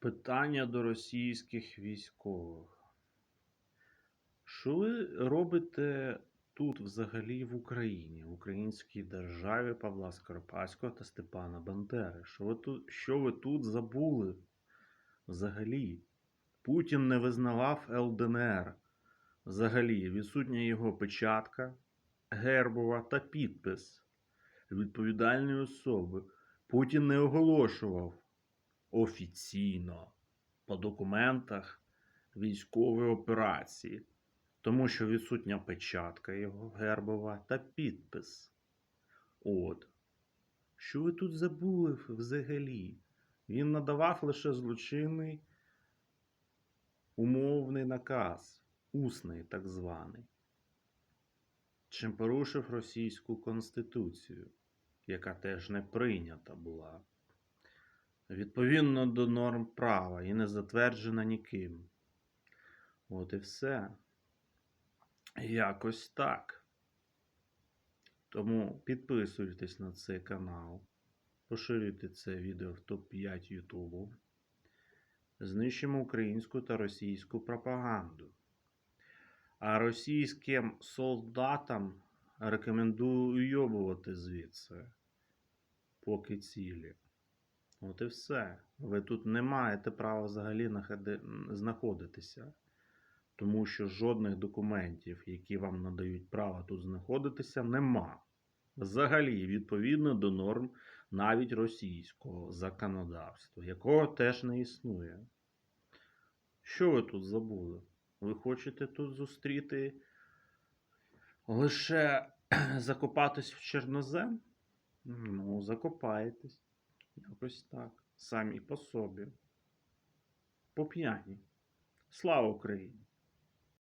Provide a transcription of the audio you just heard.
Питання до російських військових. Що ви робите тут взагалі в Україні, в українській державі Павла Скоропадського та Степана Бандери? Що ви тут, що ви тут забули взагалі? Путін не визнавав ЛДНР. Взагалі, відсутня його печатка, гербова та підпис відповідальної особи. Путін не оголошував офіційно по документах військової операції, тому що відсутня печатка його гербова та підпис. От. Що ви тут забули взагалі? Він надавав лише злочинний умовний наказ, усний так званий, чим порушив російську конституцію, яка теж не прийнята була відповідно до норм права і не затверджена ніким. От і все. Якось так. Тому підписуйтесь на цей канал, поширюйте це відео в топ-5 Ютубу. Знищимо українську та російську пропаганду. А російським солдатам рекомендую уйобувати звідси, поки цілі. От і все. Ви тут не маєте права взагалі знаходитися, тому що жодних документів, які вам надають право тут знаходитися, нема. Взагалі, відповідно до норм навіть російського законодавства, якого теж не існує. Що ви тут забули? Ви хочете тут зустріти лише закопатись в чорнозем? Ну, закопаєтесь. Якось так. Самі по собі. По п'яні. Слава Україні!